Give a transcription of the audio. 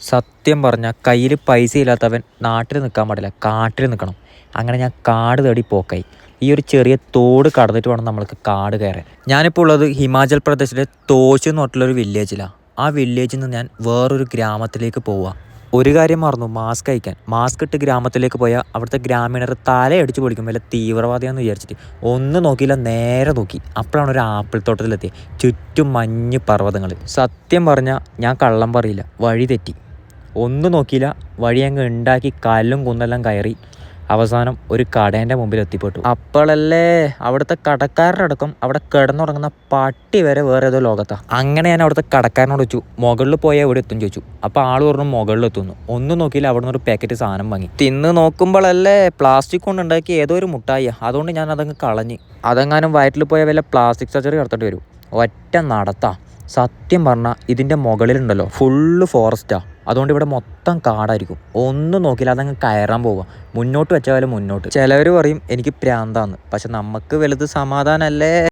സത്യം പറഞ്ഞാൽ കയ്യിൽ പൈസ ഇല്ലാത്തവൻ നാട്ടിൽ നിൽക്കാൻ പാടില്ല കാട്ടിൽ നിൽക്കണം അങ്ങനെ ഞാൻ കാട് തേടി പോക്കായി. ഈ ഒരു ചെറിയ തോട് കടന്നിട്ട് വേണം നമ്മൾക്ക് കാട് കയറാൻ. ഞാനിപ്പോൾ ഉള്ളത് ഹിമാചൽ പ്രദേശിലെ തോശ് എന്ന് പറഞ്ഞിട്ടുള്ളൊരു വില്ലേജിലാണ് ആ വില്ലേജിൽ നിന്ന് ഞാൻ വേറൊരു ഗ്രാമത്തിലേക്ക് പോവുക ഒരു കാര്യം മറന്നു മാസ്ക് അയക്കാൻ. മാസ്ക് ഇട്ട് ഗ്രാമത്തിലേക്ക് പോയാൽ അവിടുത്തെ ഗ്രാമീണർ തലയടിച്ച് പൊളിക്കും വല്ല തീവ്രവാദിയാന്ന് വിചാരിച്ചിട്ട്. ഒന്ന് നോക്കിയില്ല നേരെ നോക്കി. അപ്പോഴാണ് ഒരു ആപ്പിൾ തോട്ടത്തിലെത്തിയത് ചുറ്റും മഞ്ഞ് പർവതങ്ങൾ സത്യം പറഞ്ഞാൽ ഞാൻ കള്ളം പറയില്ല വഴി തെറ്റി. ഒന്നും നോക്കിയില്ല. വഴി അങ്ങ് ഉണ്ടാക്കി കല്ലും കുന്നെല്ലാം കയറി. അവസാനം ഒരു കടേന്റെ മുമ്പിൽ എത്തിപ്പെട്ടു. അപ്പോഴല്ലേ അവിടുത്തെ കടക്കാരനടക്കം അവിടെ കിടന്നുറങ്ങുന്ന പട്ടി വരെ വേറെ ഏതോ ലോകത്താണ് അങ്ങനെ ഞാൻ അവിടുത്തെ കടക്കാരനോട് വെച്ചു മുകളിൽ പോയാൽ എവിടെ എത്തും? ചോദിച്ചു. അപ്പോൾ ആൾ പറഞ്ഞു മുകളിൽ എത്തുന്നു. ഒന്നും നോക്കിയില്ല അവിടെ ഒരു പാക്കറ്റ് സാധനം വാങ്ങി. തിന്ന് നോക്കുമ്പോഴല്ലേ പ്ലാസ്റ്റിക് കൊണ്ട് ഉണ്ടാക്കിയ ഏതോ ഒരു മുട്ടായി അതുകൊണ്ട് ഞാൻ അതങ്ങ് കളഞ്ഞ്. അതെങ്ങാനും വയറ്റിൽ പോയ വല്ല പ്ലാസ്റ്റിക് സർജറി നടത്തേണ്ടി വരും. ഒറ്റ നടത്താം. സത്യം പറഞ്ഞാൽ ഇതിന്റെ മുകളിലുണ്ടല്ലോ ഫുള്ള് ഫോറസ്റ്റാ. അതുകൊണ്ട് ഇവിടെ മൊത്തം കാടായിരിക്കും. ഒന്നും നോക്കില്ല അതങ്ങ് കയറാൻ പോവുക മുന്നോട്ട് വെച്ചാലും മുന്നോട്ട്. ചിലവർ പറയും എനിക്ക് പ്രാന്താന്ന്. പക്ഷെ നമുക്ക് വലുത് സമാധാനമല്ലേ